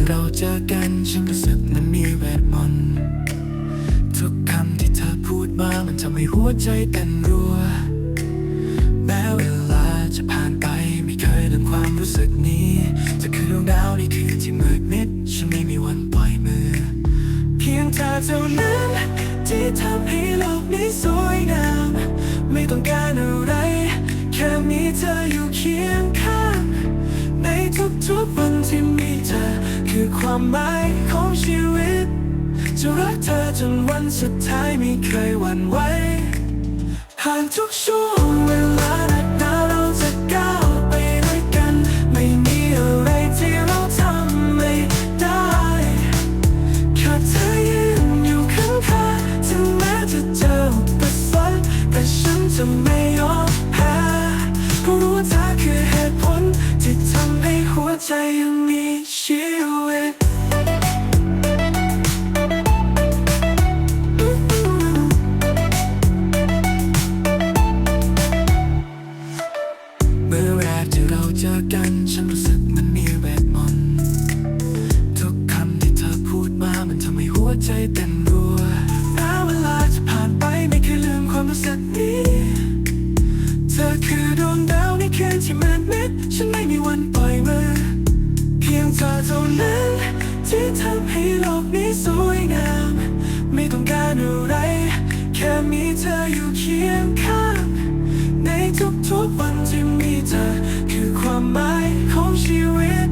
ที่เราเจอกันฉันรู้สึกมันมีเวทมนต์ทุกคำที่เธอพูดมามันทำให้หัวใจเต้นรัว แม้เวลาจะผ่านไปไม่เคยลืมความรู้สึกนี้ จะรักเธอจนวันสุดท้ายไม่เคยหวั่นไหวผ่านทุกช่วงเวลาหนักหนาเราจะก้าวไปด้วยกัน ไม่มีอะไรที่เราทำไม่ได้แค่เธอยืนอยู่ข้างข้างถึงแม้จะเจออุปสรรคแต่ฉันจะไม่ยอมแพ้เพราะรู้ว่าเธอคือเหตุผลที่ทำให้หัวใจยังมีชีวิต ใจเต้นรัวแม้เวลาจะผ่านไปไม่เคยลืมความรู้สึกนี้ เธอคือดวงดาวในคืนที่มืดมิดฉันไม่มีวันปล่อยมือ เพียงเธอเท่านั้น ที่ทำให้โลกนี้สวยงาม ไม่ต้องการอะไร แค่มีเธออยู่เคียงข้าง ในทุกๆวันที่มีเธอ คือความหมายของชีวิต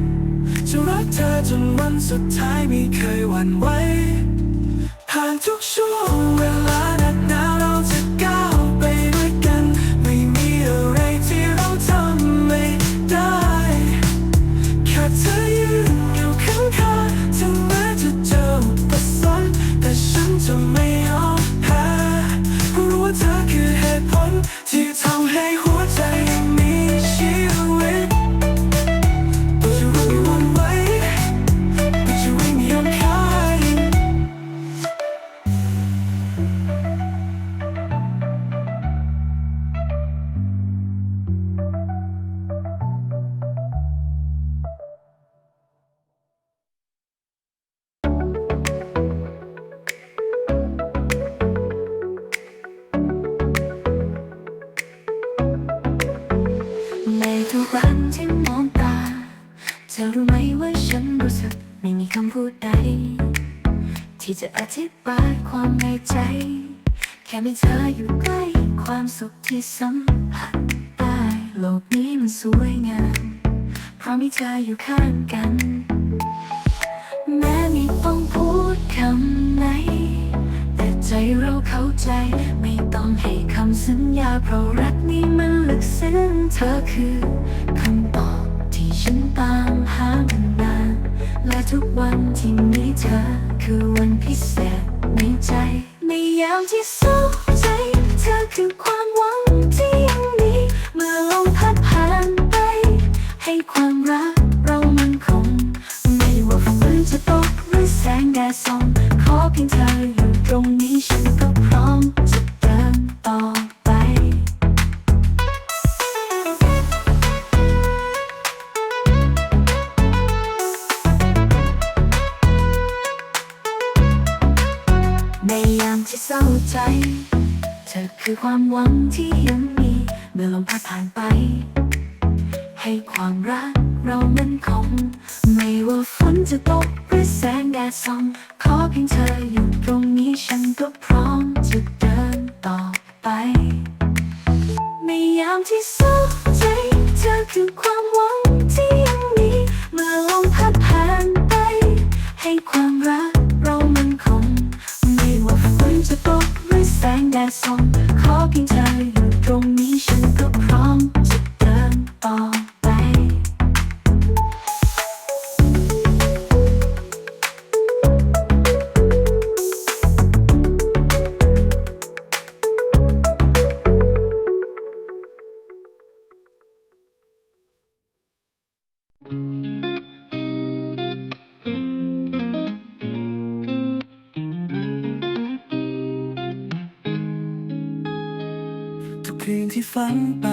จะรักเธอจนวันสุดท้ายไม่เคยหวั่นไหวาำพูดใด ที่จะอธิบายความในใจ แค่มีเธออยู่ใกล้ความสุขที่สัมผัสได้โลกนี้มันสวยงาม เพราะมีเธออยู่ข้างกัน แม้ม่ต้องพูดคำไหน แต่ใจเราเข้าใจไม่ต้องให้คำสัญญา เพราะรักนี้มันลึกซึ้งเธอคือคำตอบที่ฉันตามหามานาน และทุกวันที่มีเธอ คือวันพิเศษในใจในยามที่สุขใจ เธอคือความ เศร้าใจ เธอคือความหวังที่ยังมี เมื่อลมพัดผ่านไป ให้ความรักเรามันคง ไม่ว่าฝนจะตกหรือแสงแดดส่องขอเพียงเธออยู่ตรงนี้ฉันก็พร้อมจะเดินต่อไป ในยามที่เศร้าใจ เธอคือความหวังที่ ของขอเพียงเธอ คืนที่ฝันไป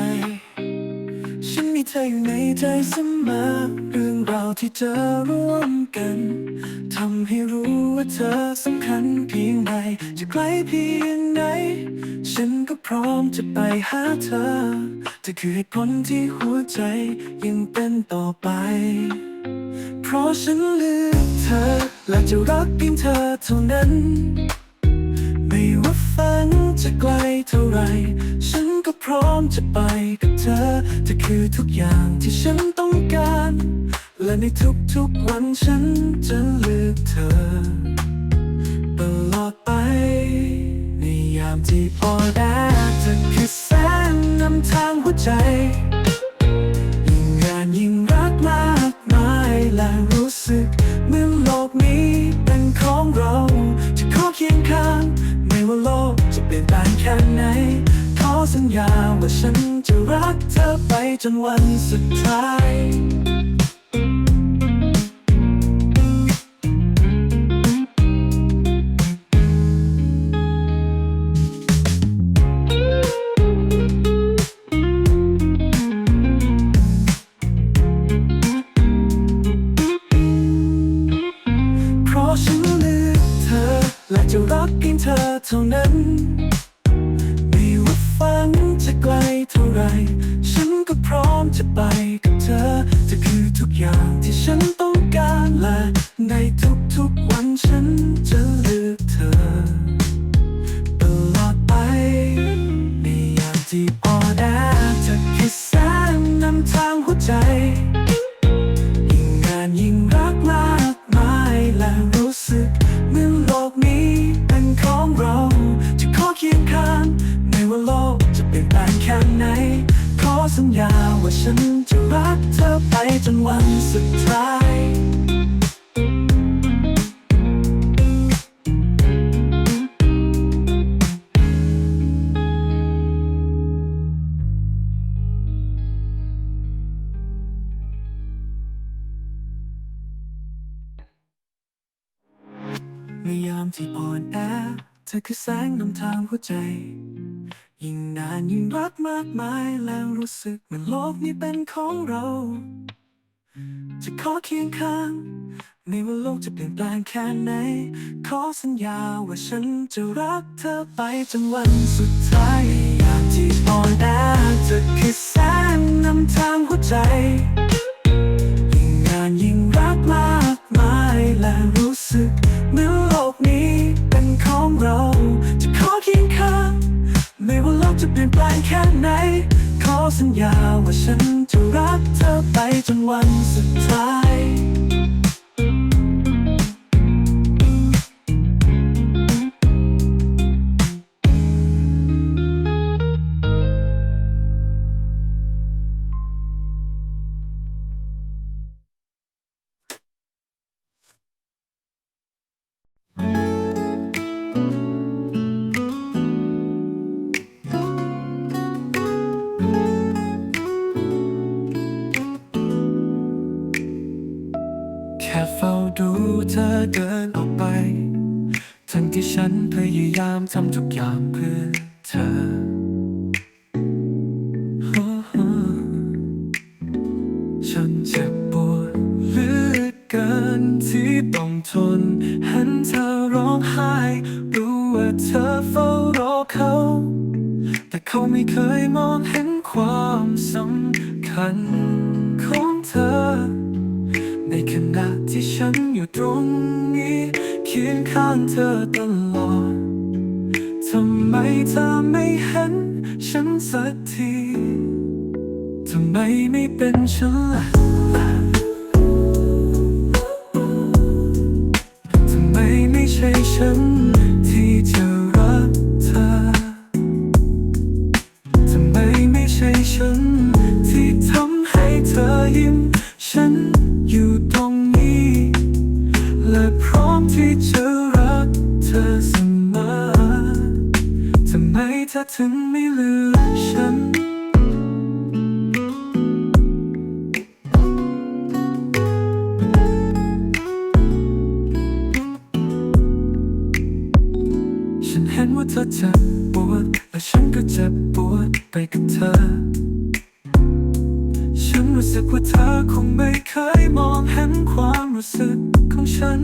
ฉันมีเธออยู่ในใจเสมอ เรื่องราวที่เจอร่วมกันทำให้รู้ว่าเธอสำคัญเพียงใดจะไกลเพียงไหนฉันก็พร้อมจะไปหาเธอเธอคือเหตุผลที่หัวใจยังเป็นต่อไป เพราะฉันเลือกเธอ และจะรักเพียงเธอเท่านั้น ไม่ว่าฝันจะไกลเท่าไรฉันก็ พร้อมจะไปกับเธอเธอคือทุกอย่างที่ฉันต้องการ และในทุกๆวันฉันจะเลือกเธอตลอดไป ในยามที่อ่อนแอเธอคือแสงนำทางหัวใจ ยิ่งงานยิ่งรักมากมายและรู้สึกเหมือนโลกนี้เป็นของเรา จะขอเคียงข้างไม่ว่าโลก ญาว่าฉันจะรักเธอไปจนวันสุดท้ายเพราะฉันเลือกเธอและจะรักเพียงเธอเท่านั้น สัญญาว่าฉันจะรักเธอไปจนวันสุดท้ายในยามที่อ่อนแอ เธอคือแสงนำทางหัวใจ ยิ่งนานยิ่งรักมากมายแล้วรู้สึกเหมือนโลกนี้เป็นของเรา จะขอเคียงข้างไม่ว่าโลกจะเปลี่ยนแปลงแค่ไหน ขอสัญญาว่าฉันจะรักเธอไปจนวันสุดท้าย ฉันเจ็บปวดเหลือเกินที่ต้องทนเห็นเธอร้องไห้ รู้ว่าเธอเฝ้ารอเขา แต่เขาไม่เคยมองเห็นความสำคัญของเธอ ในขณะที่ฉันอยู่ตรงนี้เคียงข้างเธอตลอดทำไมเธอไม่เห็นฉันสักที ทำไมไม่เป็นฉันล่ะทำไมไม่ใช่ฉันที่จะรักเธอ ทำไมไม่ใช่ฉันที่ทำให้เธอยิ้ม ฉันอยู่ตรงนี้ และพร้อมที่จะรักเธอเสมอทำไมเธอถึงไม่ลื ธอเจ็บปวดและฉันก็เจ็บปวดไปกับเธอ ฉันรู้สึกว่าเธอคงไม่เคยมองเห็นความรู้สึกของฉัน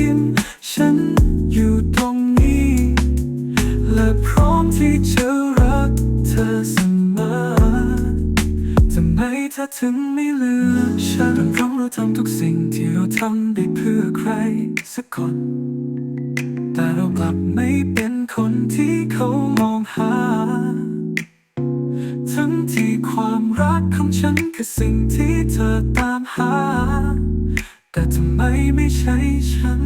ยิ้ม ฉันอยู่ตรงนี้ และพร้อมที่จะรักเธอเสมอทำไมเธอถึงไม่เลือกฉันเพราะเราทำทุกสิ่งที่เราทำได้เพื่อใครสักคน แต่เรากลับไม่เป็นคนที่เขามองหา ทั้งที่ความรักของฉันคือสิ่งที่เธอตามหา แต่ทำไมไม่ใช่ฉัน